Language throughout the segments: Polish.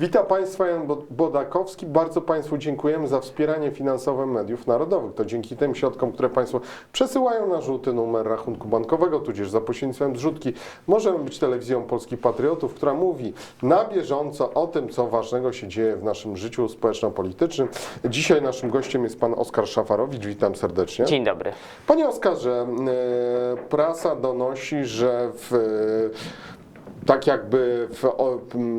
Witam Państwa, Jan Bo- Bodakowski. Bardzo Państwu dziękujemy za wspieranie finansowe mediów narodowych. To dzięki tym środkom, które Państwo przesyłają na żółty numer rachunku bankowego, tudzież za pośrednictwem zrzutki, możemy być telewizją Polskich Patriotów, która mówi na bieżąco o tym, co ważnego się dzieje w naszym życiu społeczno-politycznym. Dzisiaj naszym gościem jest Pan Oskar Szafarowicz. Witam serdecznie. Dzień dobry. Panie Oskarze, e, prasa donosi, że w, tak jakby w, o,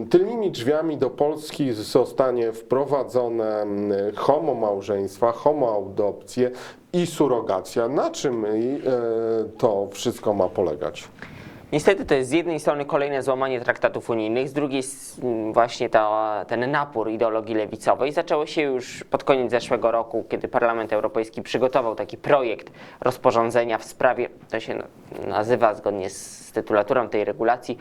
tylnymi drzwiami do Polski zostanie wprowadzone m, homomałżeństwa, homoadopcje i surogacja. Na czym e, to wszystko ma polegać? Niestety to jest z jednej strony kolejne złamanie traktatów unijnych, z drugiej s- m, właśnie ten napór ideologii lewicowej. Zaczęło się już pod koniec zeszłego roku, kiedy Parlament Europejski przygotował taki projekt rozporządzenia w sprawie, to się na- nazywa zgodnie z tytulaturą tej regulacji,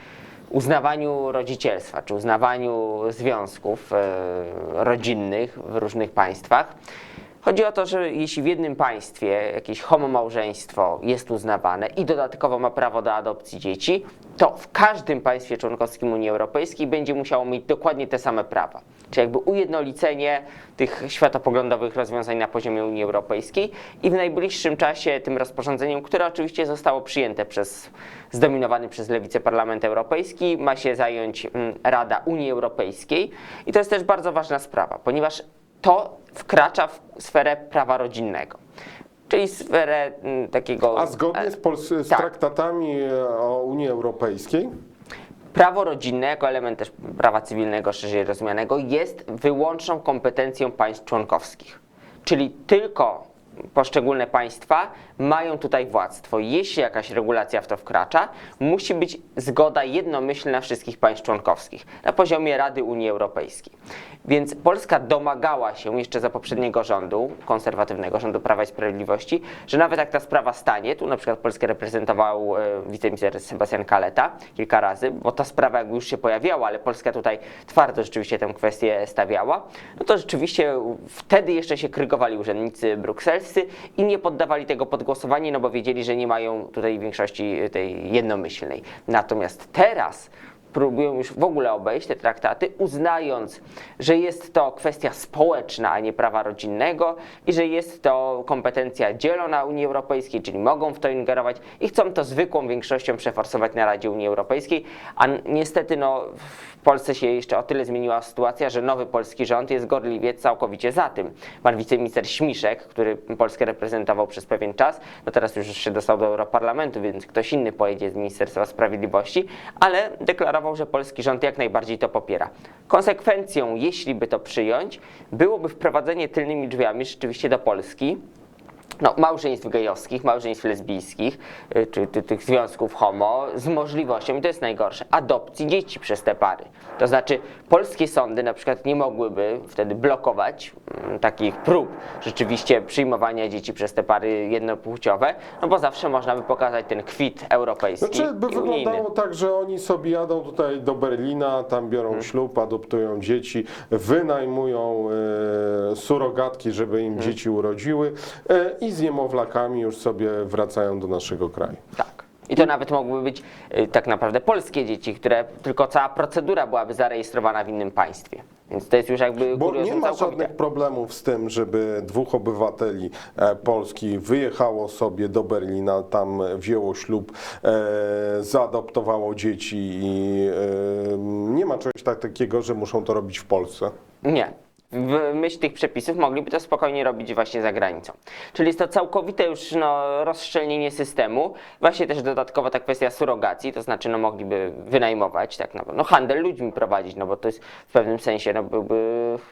uznawaniu rodzicielstwa, czy uznawaniu związków e, rodzinnych w różnych państwach. Chodzi o to, że jeśli w jednym państwie jakieś homomałżeństwo jest uznawane i dodatkowo ma prawo do adopcji dzieci, to w każdym państwie członkowskim Unii Europejskiej będzie musiało mieć dokładnie te same prawa. Czyli jakby ujednolicenie tych światopoglądowych rozwiązań na poziomie Unii Europejskiej i w najbliższym czasie tym rozporządzeniem, które oczywiście zostało przyjęte przez zdominowany przez lewicę Parlament Europejski, ma się zająć mm, Rada Unii Europejskiej i to jest też bardzo ważna sprawa, ponieważ to wkracza w sferę prawa rodzinnego, czyli sferę mm, takiego. A zgodnie z, Pols- z tak. traktatami e, o Unii Europejskiej? Prawo rodzinne, jako element też prawa cywilnego szerzej rozumianego, jest wyłączną kompetencją państw członkowskich. Czyli tylko poszczególne państwa mają tutaj władztwo. Jeśli jakaś regulacja w to wkracza, musi być zgoda jednomyślna wszystkich państw członkowskich na poziomie Rady Unii Europejskiej. Więc Polska domagała się jeszcze za poprzedniego rządu, konserwatywnego rządu Prawa i Sprawiedliwości, że nawet jak ta sprawa stanie, tu na przykład Polskę reprezentował e, wiceminister Sebastian Kaleta kilka razy, bo ta sprawa jakby już się pojawiała, ale Polska tutaj twardo rzeczywiście tę kwestię stawiała, no to rzeczywiście wtedy jeszcze się krygowali urzędnicy brukselscy i nie poddawali tego pod głosowanie, no bo wiedzieli, że nie mają tutaj większości tej jednomyślnej. Natomiast teraz próbują już w ogóle obejść te traktaty, uznając, że jest to kwestia społeczna, a nie prawa rodzinnego i że jest to kompetencja dzielona Unii Europejskiej, czyli mogą w to ingerować i chcą to zwykłą większością przeforsować na Radzie Unii Europejskiej, a niestety no, Polsce się jeszcze o tyle zmieniła sytuacja, że nowy polski rząd jest gorliwie całkowicie za tym. Pan wiceminister Śmiszek, który Polskę reprezentował przez pewien czas, no teraz już się dostał do Europarlamentu, więc ktoś inny pojedzie z Ministerstwa Sprawiedliwości, ale deklarował, że polski rząd jak najbardziej to popiera. Konsekwencją, jeśli by to przyjąć, byłoby wprowadzenie tylnymi drzwiami rzeczywiście do Polski no, małżeństw gejowskich, małżeństw lesbijskich, y, czy, ty- tych związków homo, z możliwością, i to jest najgorsze, adopcji dzieci przez te pary. To znaczy, polskie sądy na przykład nie mogłyby wtedy blokować mm, takich prób rzeczywiście przyjmowania dzieci przez te pary jednopłciowe, no bo zawsze można by pokazać ten kwit europejski Znaczy, by wyglądało tak, że oni sobie jadą tutaj do Berlina, tam biorą Mhm. ślub, adoptują dzieci, wynajmują e, surogatki, żeby im Mhm. dzieci urodziły e, i z niemowlakami już sobie wracają do naszego kraju. Tak. I to nawet mogłyby być y, tak naprawdę polskie dzieci, które tylko cała procedura byłaby zarejestrowana w innym państwie. Więc to jest już jakby Bo nie kuriozum ma całkowite. żadnych problemów z tym, żeby dwóch obywateli e, Polski wyjechało sobie do Berlina, tam wzięło ślub, e, zaadoptowało dzieci i e, nie ma czegoś tak, takiego, że muszą to robić w Polsce. Nie. W myśl tych przepisów mogliby to spokojnie robić właśnie za granicą. Czyli jest to całkowite już no, rozszczelnienie systemu. Właśnie też dodatkowo ta kwestia surogacji, to znaczy no, mogliby wynajmować, tak no, no handel ludźmi prowadzić, no bo to jest w pewnym sensie no, byłby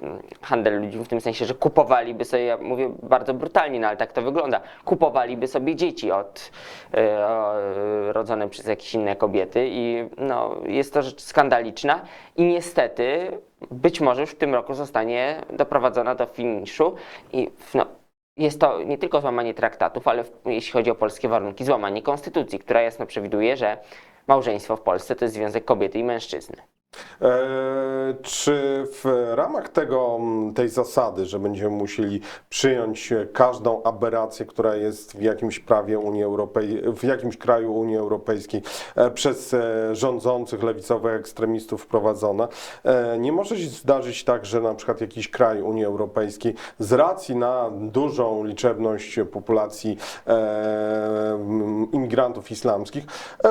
mm, handel ludźmi w tym sensie, że kupowaliby sobie, ja mówię bardzo brutalnie, no ale tak to wygląda, kupowaliby sobie dzieci od e, e, rodzone przez jakieś inne kobiety i no, jest to rzecz skandaliczna i niestety być może już w tym roku zostanie doprowadzona do finiszu i no, jest to nie tylko złamanie traktatów, ale w, jeśli chodzi o polskie warunki, złamanie konstytucji, która jasno przewiduje, że małżeństwo w Polsce to jest związek kobiety i mężczyzny. E, Czy w ramach tego, tej zasady, że będziemy musieli przyjąć każdą aberrację, która jest w jakimś prawie Unii Europejskiej, w jakimś kraju Unii Europejskiej e, przez e, rządzących lewicowych ekstremistów wprowadzona, nie może się zdarzyć tak, że na przykład jakiś kraj Unii Europejskiej z racji na dużą liczebność populacji imigrantów islamskich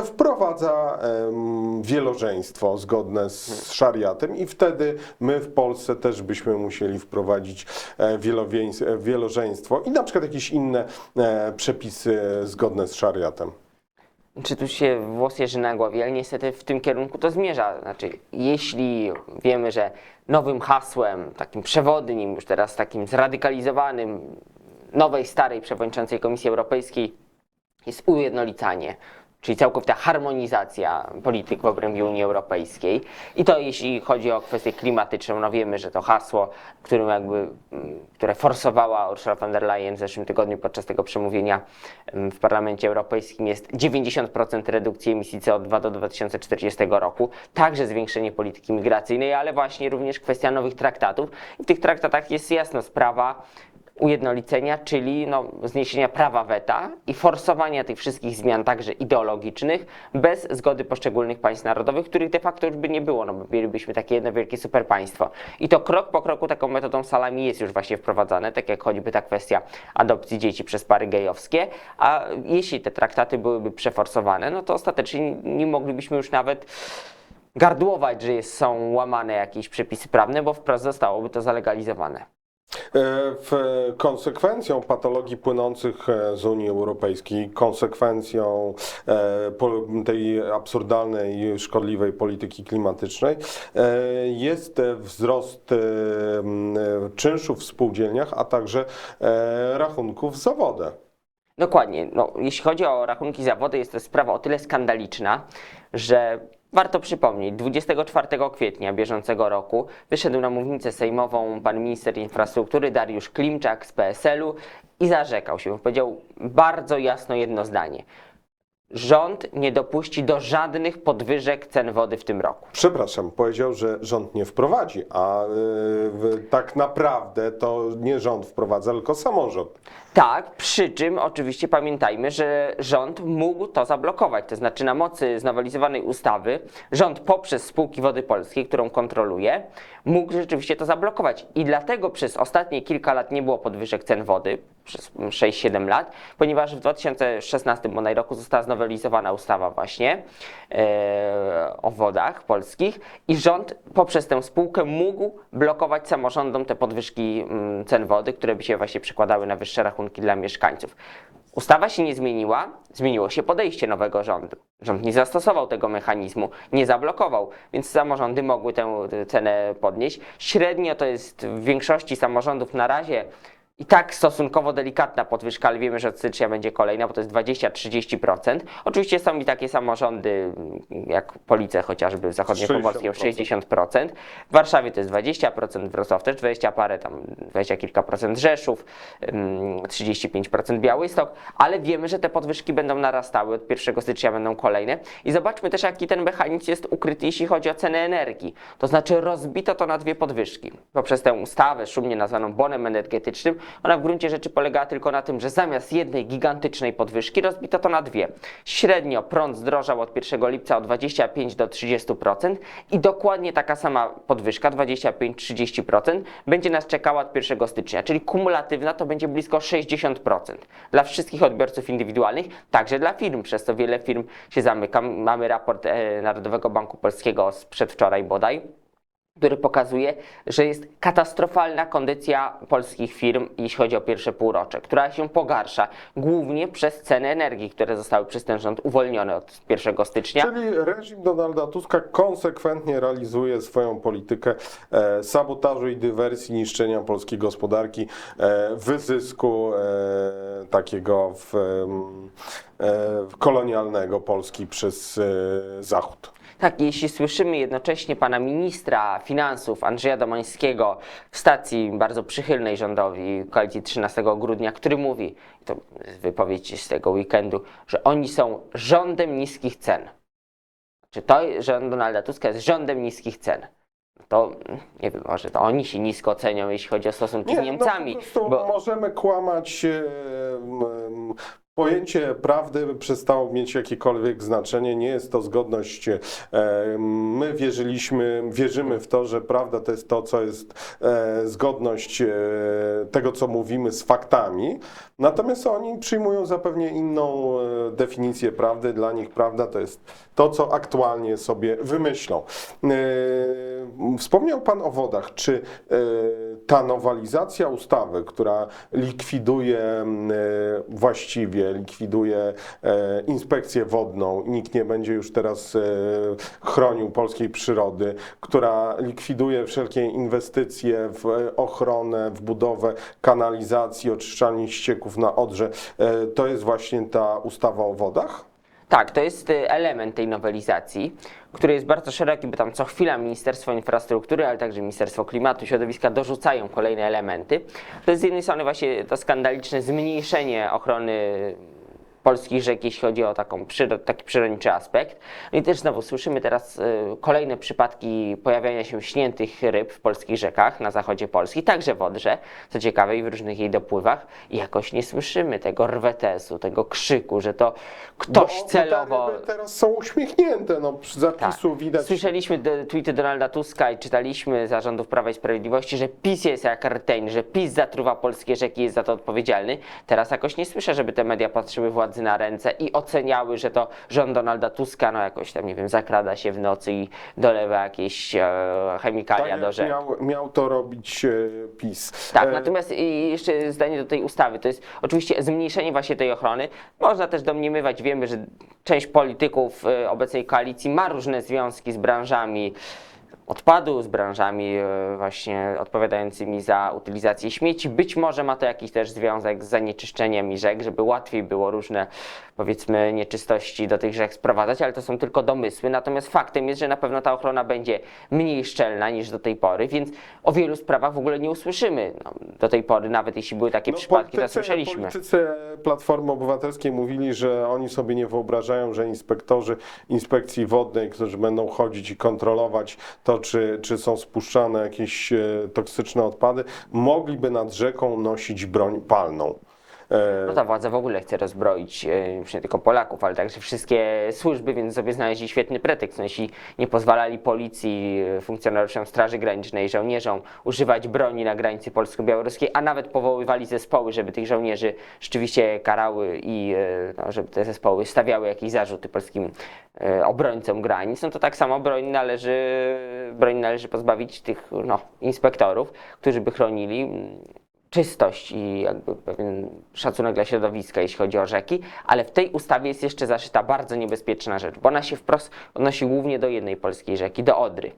wprowadza wielożeństwo zgodne z szariatem i wtedy my w Polsce też byśmy musieli wprowadzić e, e, wielożeństwo i na przykład jakieś inne e, przepisy zgodne z szariatem. Czy tu się włos jeży na głowie, ale niestety w tym kierunku to zmierza. Znaczy, jeśli wiemy, że nowym hasłem, takim przewodnim, już teraz takim zradykalizowanym nowej, starej przewodniczącej Komisji Europejskiej jest ujednolicanie, czyli całkowita harmonizacja polityk w obrębie Unii Europejskiej. I to jeśli chodzi o kwestię klimatyczną, no wiemy, że to hasło, którym jakby, mm, które forsowała Ursula von der Leyen w zeszłym tygodniu podczas tego przemówienia mm, w Parlamencie Europejskim jest 90% redukcji emisji CO2 do 2040 roku, także zwiększenie polityki migracyjnej, ale właśnie również kwestia nowych traktatów. I w tych traktatach jest jasno sprawa ujednolicenia, czyli no, zniesienia prawa weta i forsowania tych wszystkich zmian, także ideologicznych, bez zgody poszczególnych państw narodowych, których de facto już by nie było, no bo mielibyśmy takie jedno wielkie superpaństwo. I to krok po kroku taką metodą salami jest już właśnie wprowadzane, tak jak choćby ta kwestia adopcji dzieci przez pary gejowskie, a jeśli te traktaty byłyby przeforsowane, no to ostatecznie nie moglibyśmy już nawet gardłować, że są łamane jakieś przepisy prawne, bo wprost zostałoby to zalegalizowane. E, W konsekwencją patologii płynących e, z Unii Europejskiej, konsekwencją e, tej absurdalnej, szkodliwej polityki klimatycznej jest wzrost czynszów w spółdzielniach, a także rachunków za wodę. Dokładnie. No, jeśli chodzi o rachunki za wodę, jest to sprawa o tyle skandaliczna, że warto przypomnieć, 24 kwietnia bieżącego roku wyszedł na mównicę sejmową pan minister infrastruktury Dariusz Klimczak z PSL-u i zarzekał się. Powiedział bardzo jasno jedno zdanie. Rząd nie dopuści do żadnych podwyżek cen wody w tym roku. Przepraszam, powiedział, że rząd nie wprowadzi, a w- tak naprawdę to nie rząd wprowadza, tylko samorząd. Tak, przy czym oczywiście pamiętajmy, że rząd mógł to zablokować. To znaczy na mocy znowelizowanej ustawy rząd poprzez spółki Wody Polskiej, którą kontroluje, mógł rzeczywiście to zablokować. I dlatego przez ostatnie kilka lat nie było podwyżek cen wody, przez 6-7 lat, ponieważ w 2016 bodaj roku została znowelizowana ustawa właśnie e, o wodach polskich i rząd poprzez tę spółkę mógł blokować samorządom te podwyżki mm, cen wody, które by się właśnie przekładały na wyższe rachunki dla mieszkańców. Ustawa się nie zmieniła, zmieniło się podejście nowego rządu. Rząd nie zastosował tego mechanizmu, nie zablokował, więc samorządy mogły tę cenę podnieść. Średnio to jest w większości samorządów na razie i tak stosunkowo delikatna podwyżka, ale wiemy, że od stycznia będzie kolejna, bo to jest 20-30%. Oczywiście są i takie samorządy, jak Police chociażby w zachodniopomorskiej, 60%. 60%. W Warszawie to jest 20%, Wrocław też 20 parę, tam 20 kilka procent Rzeszów, ym, 35% Białystok, ale wiemy, że te podwyżki będą narastały, od 1 stycznia będą kolejne. I zobaczmy też, jaki ten mechanizm jest ukryty, jeśli chodzi o cenę energii. To znaczy rozbito to na dwie podwyżki. Poprzez tę ustawę, szumnie nazwaną bonem energetycznym, ona w gruncie rzeczy polegała tylko na tym, że zamiast jednej gigantycznej podwyżki rozbito to na dwie. Średnio prąd zdrożał od 1 lipca o 25 do 30% i dokładnie taka sama podwyżka, 25-30%, będzie nas czekała od 1 stycznia, czyli kumulatywna to będzie blisko 60% dla wszystkich odbiorców indywidualnych, także dla firm, przez co wiele firm się zamyka. Mamy raport e, Narodowego Banku Polskiego z przedwczoraj bodaj, który pokazuje, że jest katastrofalna kondycja polskich firm, jeśli chodzi o pierwsze półrocze, która się pogarsza głównie przez ceny energii, które zostały przez ten rząd uwolnione od 1 stycznia. Czyli reżim Donalda Tuska konsekwentnie realizuje swoją politykę e, sabotażu i dywersji, niszczenia polskiej gospodarki, e, wyzysku e, takiego w, e, kolonialnego Polski przez e, Zachód. Tak, jeśli słyszymy jednocześnie pana ministra finansów Andrzeja Domańskiego w stacji bardzo przychylnej rządowi koalicji 13 grudnia, który mówi, to wypowiedź z tego weekendu, że oni są rządem niskich cen. czy to rząd Donalda Tuska jest rządem niskich cen. To mm, nie wiem, może to oni się nisko cenią, jeśli chodzi o stosunki z Niemcami. No, po prostu bo, możemy kłamać. Pojęcie prawdy przestało mieć jakiekolwiek znaczenie. Nie jest to zgodność. e, My wierzyliśmy, wierzymy w to, że prawda to jest to, co jest e, zgodność e, tego, co mówimy z faktami. Natomiast oni przyjmują zapewne inną definicję prawdy. Dla nich prawda to jest to, co aktualnie sobie wymyślą. Wspomniał Pan o wodach. Czy ta nowelizacja ustawy, która likwiduje m, e, właściwie, likwiduje e, inspekcję wodną, nikt nie będzie już teraz e, chronił polskiej przyrody, która likwiduje wszelkie inwestycje w ochronę, w budowę kanalizacji, oczyszczalni ścieków na Odrze, to jest właśnie ta ustawa o wodach? Tak, to jest y, element tej nowelizacji, który jest bardzo szeroki, bo tam co chwila Ministerstwo Infrastruktury, ale także Ministerstwo Klimatu, Środowiska dorzucają kolejne elementy. To jest z jednej strony właśnie to skandaliczne zmniejszenie ochrony polskich rzek, jeśli chodzi o taką, taki przyrodniczy aspekt. No i też znowu słyszymy teraz y, kolejne przypadki pojawiania się śniętych ryb w polskich rzekach na zachodzie Polski, także w Odrze, co ciekawe i w różnych jej dopływach i jakoś nie słyszymy tego rwetesu, tego krzyku, że to ktoś Bo celowo... te teraz są uśmiechnięte, no z zapisu Tak. widać. Słyszeliśmy tweety Donalda Tuska i czytaliśmy zarządów Prawa i Sprawiedliwości, że PiS jest jak rteń, że PiS zatruwa polskie rzeki i jest za to odpowiedzialny. Teraz jakoś nie słyszę, żeby te media patrzyły władzy na ręce i oceniały, że to rząd Donalda Tuska no jakoś tam, nie wiem, zakrada się w nocy i dolewa jakieś e, chemikalia tak do rzek. miał, miał to robić e, PiS. Tak, E, natomiast i jeszcze zdanie do tej ustawy, to jest oczywiście zmniejszenie właśnie tej ochrony. Można też domniemywać, wiemy, że część polityków y, obecnej koalicji ma różne związki z branżami odpadu, z branżami y, właśnie odpowiadającymi za utylizację śmieci. Być może ma to jakiś też związek z zanieczyszczeniem i rzek, żeby łatwiej było różne powiedzmy nieczystości do tych rzek sprowadzać, ale to są tylko domysły. Natomiast faktem jest, że na pewno ta ochrona będzie mniej szczelna niż do tej pory, więc o wielu sprawach w ogóle nie usłyszymy no, do tej pory, nawet jeśli były takie przypadki, to słyszeliśmy. Platformy Obywatelskiej mówili, że oni sobie nie wyobrażają, że inspektorzy inspekcji wodnej, którzy będą chodzić i kontrolować to, czy, czy są spuszczane jakieś e, toksyczne odpady, mogliby nad rzeką nosić broń palną. E, No ta władza w ogóle chce rozbroić e, już nie tylko Polaków, ale także wszystkie służby, więc sobie znaleźli świetny pretekst. No, jeśli nie pozwalali policji, e, funkcjonariuszom Straży Granicznej, żołnierzom używać broni na granicy polsko-białoruskiej, a nawet powoływali zespoły, żeby tych żołnierzy rzeczywiście karały i no, żeby te zespoły stawiały jakieś zarzuty polskim obrońcom granic, no to tak samo broń należy, broń należy pozbawić tych no, inspektorów, którzy by chronili czystość i jakby pewien szacunek dla środowiska, jeśli chodzi o rzeki, ale w tej ustawie jest jeszcze zaszyta bardzo niebezpieczna rzecz, bo ona się wprost odnosi głównie do jednej polskiej rzeki, do Odry.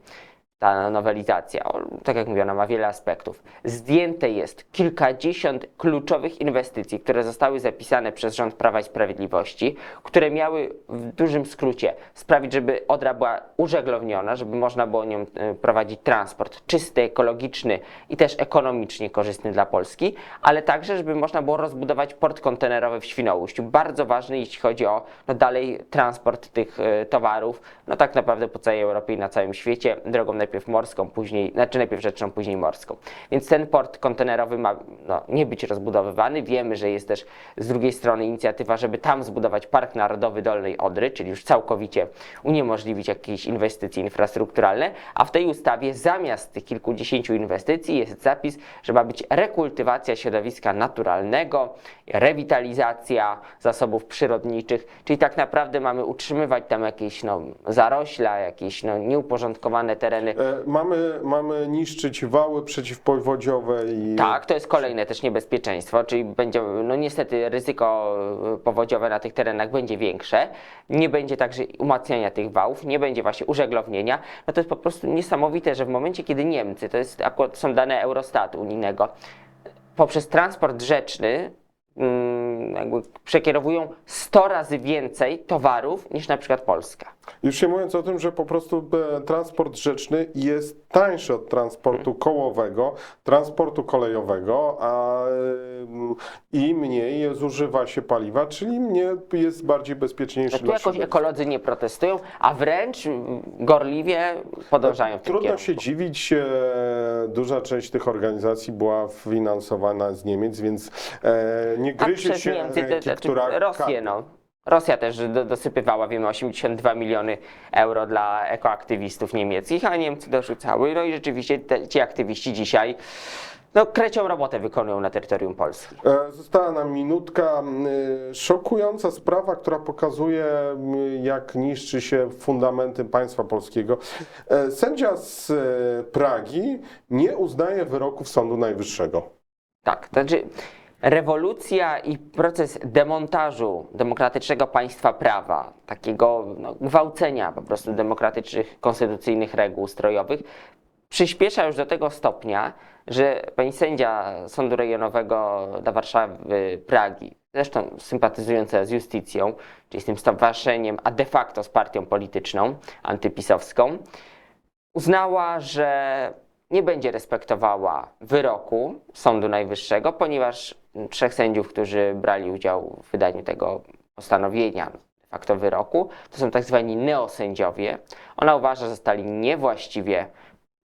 Ta nowelizacja, tak jak mówię, ma wiele aspektów. Zdjęte jest kilkadziesiąt kluczowych inwestycji, które zostały zapisane przez rząd Prawa i Sprawiedliwości, które miały w dużym skrócie sprawić, żeby Odra była użeglowniona, żeby można było nią e, prowadzić transport czysty, ekologiczny i też ekonomicznie korzystny dla Polski, ale także, żeby można było rozbudować port kontenerowy w Świnoujściu. Bardzo ważny, jeśli chodzi o no dalej transport tych e, towarów, no tak naprawdę po całej Europie i na całym świecie, drogą najpierw morską, później, znaczy najpierw rzeczną, później morską. Więc ten port kontenerowy ma no, nie być rozbudowywany. Wiemy, że jest też z drugiej strony inicjatywa, żeby tam zbudować Park Narodowy Dolnej Odry, czyli już całkowicie uniemożliwić jakieś inwestycje infrastrukturalne, a w tej ustawie zamiast tych kilkudziesięciu inwestycji jest zapis, że ma być rekultywacja środowiska naturalnego, rewitalizacja zasobów przyrodniczych, czyli tak naprawdę mamy utrzymywać tam jakieś no, zarośla, jakieś no, nieuporządkowane tereny. E, mamy, mamy niszczyć wały przeciwpowodziowe i Tak, to jest kolejne też niebezpieczeństwo, czyli będzie, no niestety ryzyko y, powodziowe na tych terenach będzie większe, nie będzie także umacniania tych wałów, nie będzie właśnie użeglownienia, no to jest po prostu niesamowite, że w momencie, kiedy Niemcy, to jest akurat są dane Eurostatu unijnego, poprzez transport rzeczny mm, jakby przekierowują 100 razy więcej towarów niż na przykład Polska. Już nie mówiąc o tym, że po prostu e, transport rzeczny jest tańszy od transportu kołowego, transportu kolejowego, a em, i mniej zużywa się paliwa, czyli mnie jest bardziej bezpieczniejszy No tu jakoś środowiska. ekolodzy nie protestują, a wręcz mm, gorliwie podążają w tym Trudno kierunku. się dziwić, e, duża część tych organizacji była finansowana z Niemiec, więc e, nie gryzie się Niemcy, te, te. Rosję, no. Rosja też do, dosypywała, wiemy, 82 miliony euro dla ekoaktywistów niemieckich, a Niemcy dorzucały. No i rzeczywiście te, ci aktywiści dzisiaj no, krecią robotę wykonują na terytorium Polski. E, Została nam minutka. Y, Szokująca sprawa, która pokazuje, jak niszczy się fundamenty państwa polskiego. E, Sędzia z e, Pragi nie uznaje wyroków Sądu Najwyższego. Tak, to znaczy rewolucja i proces demontażu demokratycznego państwa prawa, takiego no, gwałcenia po prostu demokratycznych, konstytucyjnych reguł ustrojowych, przyspiesza już do tego stopnia, że pani sędzia Sądu Rejonowego dla Warszawy Pragi, zresztą sympatyzująca z Justicją, czyli z tym stowarzyszeniem, a de facto z partią polityczną antypisowską, uznała, że nie będzie respektowała wyroku Sądu Najwyższego, ponieważ trzech sędziów, którzy brali udział w wydaniu tego postanowienia, de facto wyroku, to są tak zwani neosędziowie. Ona uważa, że zostali niewłaściwie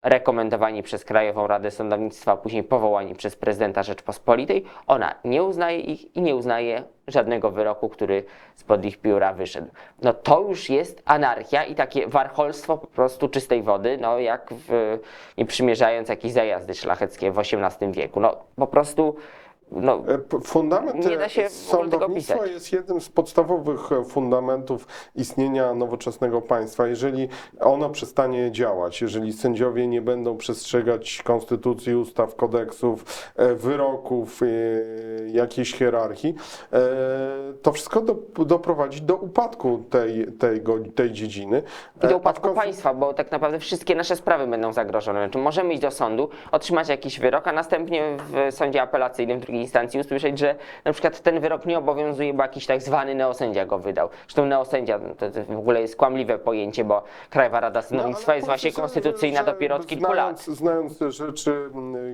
rekomendowani przez Krajową Radę Sądownictwa, a później powołani przez prezydenta Rzeczpospolitej. Ona nie uznaje ich i nie uznaje żadnego wyroku, który spod ich pióra wyszedł. No to już jest anarchia i takie warcholstwo po prostu czystej wody, no jak w, nie przymierzając jakieś zajazdy szlacheckie w XVIII wieku. No po prostu no, E, Fundament Nie da się tego sądownictwa pisać. jest jednym z podstawowych e, fundamentów istnienia nowoczesnego państwa. Jeżeli ono przestanie działać, jeżeli sędziowie nie będą przestrzegać konstytucji, ustaw, kodeksów, e, wyroków, jakiejś hierarchii, to wszystko do, doprowadzi do upadku tej, tego, tej dziedziny. I do upadku konse- państwa, bo tak naprawdę wszystkie nasze sprawy będą zagrożone. Znaczy możemy iść do sądu, otrzymać jakiś wyrok, a następnie w sądzie apelacyjnym w drugiej instancji usłyszeć, że na przykład ten wyrok nie obowiązuje, bo jakiś tak zwany neosędzia go wydał. Zresztą neosędzia to, to w ogóle jest kłamliwe pojęcie, bo Krajowa Rada Sądownictwa ale jest właśnie konstytucyjna dopiero od kilku znając, lat. Znając te rzeczy,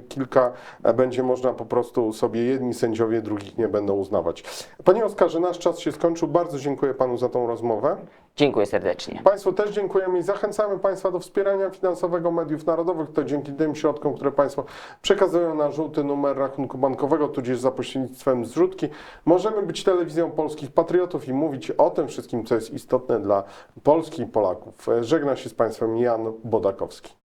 kilka e, będzie można po prostu sobie jedni sędziowie, drugich nie będą uznawać. Panie Oskarze, nasz czas się skończył. Bardzo dziękuję Panu za tą rozmowę. Dziękuję serdecznie. Państwu też dziękujemy i zachęcamy Państwa do wspierania finansowego mediów narodowych. To dzięki tym środkom, które Państwo przekazują na żółty numer rachunku bankowego, tudzież za pośrednictwem zrzutki, możemy być telewizją polskich patriotów i mówić o tym wszystkim, co jest istotne dla Polski i Polaków. Żegna się z Państwem Jan Bodakowski.